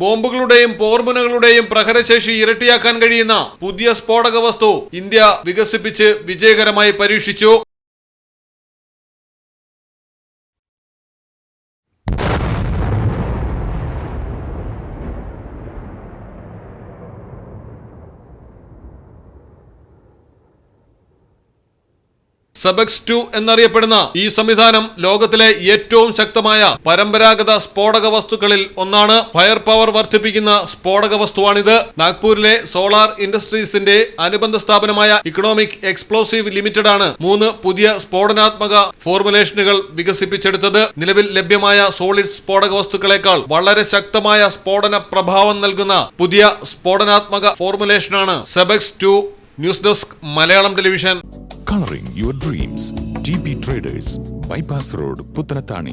ബോംബുകളുടെയും പോർമുനകളുടെയും പ്രഹരശേഷി ഇരട്ടിയാക്കാൻ കഴിയുന്ന പുതിയ സ്ഫോടക വസ്തു ഇന്ത്യ വികസിപ്പിച്ച് വിജയകരമായി പരീക്ഷിച്ചു. സബക്സ് ടു എന്നറിയപ്പെടുന്ന ഈ സംവിധാനം ലോകത്തിലെ ഏറ്റവും ശക്തമായ പരമ്പരാഗത സ്ഫോടക വസ്തുക്കളിൽ ഒന്നാണ് ഫയർ പവർ വർദ്ധിപ്പിക്കുന്ന സ്ഫോടക വസ്തുവാണിത്. നാഗ്പൂരിലെ സോളാർ ഇൻഡസ്ട്രീസിന്റെ അനുബന്ധ സ്ഥാപനമായ ഇക്കണോമിക് എക്സ്പ്ലോസീവ് ലിമിറ്റഡ് ആണ് മൂന്ന് പുതിയ സ്ഫോടനാത്മക ഫോർമുലേഷനുകൾ വികസിപ്പിച്ചെടുത്തത്. നിലവിൽ ലഭ്യമായ സോളിഡ് സ്ഫോടക വസ്തുക്കളെക്കാൾ വളരെ ശക്തമായ സ്ഫോടന പ്രഭാവം നൽകുന്ന പുതിയ സ്ഫോടനാത്മക ഫോർമുലേഷനാണ് Sebex two news desk Malayalam television. Coloring your dreams. TB Traders, Bypass Road, Puttanatani.